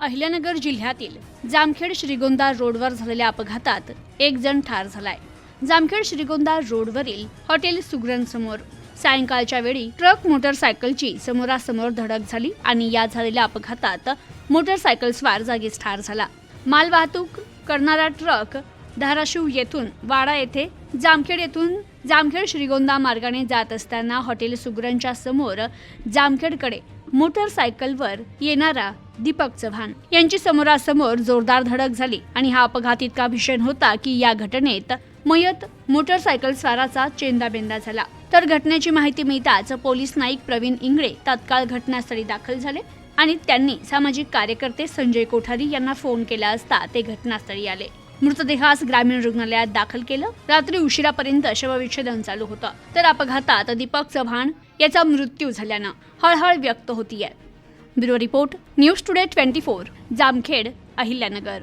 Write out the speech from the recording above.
अहिल्यानगर जिल्ह्यातील जामखेड श्रीगोंदा रोडवर झालेल्या अपघातात एक जण ठार झालाय. जामखेड श्रीगोंदा रोडवरील हॉटेल सुग्रणसमोर सायंकाळच्या वेळी ट्रक मोटरसायकलची समोरासमोर धडक झाली आणि या झालेल्या अपघातात मोटरसायकल स्वार जागीच ठार झाला. मालवाहतूक करणारा ट्रक धाराशिव येथून वाडा येथे जामखेड येथून जामखेड श्रीगोंदा मार्गाने जात असताना हॉटेल सुगरणच्या समोर जामखेडकडे मोटरसायकलवर येणारा दीपक चव्हाण. यांची समोरासमोर जोरदार धडक झाली आणि हा अपघात इतका भीषण होता की या घटनेत मयत मोटरसायकल स्वाराचा चेंदाबेंदा झाला. तर घटनेची माहिती मिळताच पोलीस नाईक प्रवीण इंगळे तात्काळ घटनास्थळी दाखल झाले आणि त्यांनी सामाजिक कार्यकर्ते संजय कोठारी यांना फोन केला असता ते घटनास्थळी आले. मृतदेहास ग्रामीण रुग्णालयात दाखल केलं. रात्री उशिरापर्यंत शवविच्छेदन चालू होतं. तर अपघातात दीपक चव्हाण याचा मृत्यू झाल्यानं हळहळ व्यक्त होतीये. Bureau report news today twenty four Jamkhed Ahilyanagar.